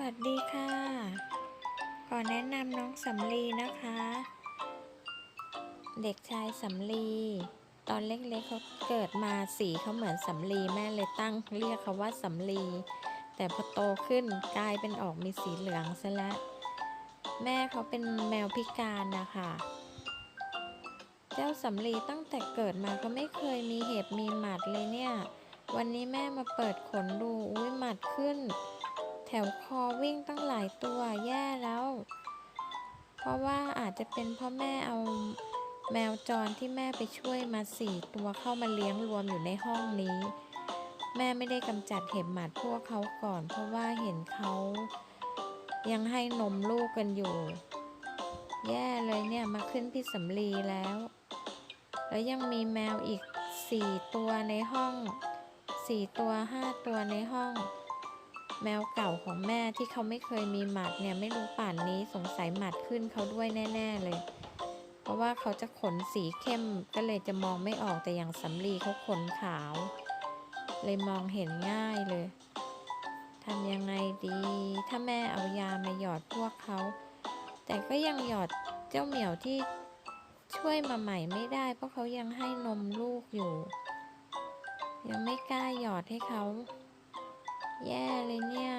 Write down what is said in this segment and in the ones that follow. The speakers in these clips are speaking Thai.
วัสดีค่ะ ขอแนะนำน้องสำลีนะคะ เด็กชายสำลี ตอนเล็กๆเขาเกิดมาสีเขาเหมือนสำลีแม่เลยตั้งเรียกเขาว่าสำลี แต่พอโตขึ้นกลายเป็นออกมีสีเหลืองซะแล้ว แม่เขาเป็นแมวพิการนะคะ เจ้าสำลีตั้งแต่เกิดมาก็ไม่เคยมีเห็บมีหมัดเลยเนี่ย วันนี้แม่มาเปิดขนดู อุ้ยหมัดขึ้น วคอวิ่งตั้งหลายตัวแย่แล้ว เพราะว่าอาจจะเป็นพราะแม่เอาแมวจรที่แม่ไปช่วยมาสี่ตัวเข้ามาเลี้ยงรวมอยู่ในห้องนี้ แม่ไม่ได้กำจัดเห็บหมัดพวกเขาก่อน เพราะว่าเห็นเขายังให้นมลูกกันอยู่ แย่เลยเนี่ยมาขึ้นพี่สำลีแล้ว แล้วยังมีแมวอีกสี่ตัวในห้องสี่ตัวห้าตัวในห้อง แมวเก่าของแม่ที่เขาไม่เคยมีหมัดเนี่ยไม่รู้ป่านนี้สงสัยหมัดขึ้นเขาด้วยแน่ ๆเลย เพราะว่าเขาจะขนสีเข้มก็เลยจะมองไม่ออกแต่อย่างสำลีเขาขนขาว เลยมองเห็นง่ายเลยทำยังไงดี ถ้าแม่เอายามาหยอดพวกเขา แต่ก็ยังหยอดเจ้าเหมียวที่ช่วยมาใหม่ไม่ได้ เพราะเขายังให้นมลูกอยู่ ยังไม่กล้าหยอดให้เขา แย่เลยเนี่ย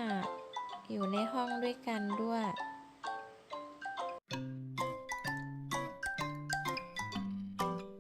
อยู่ในห้องด้วยกันด้วย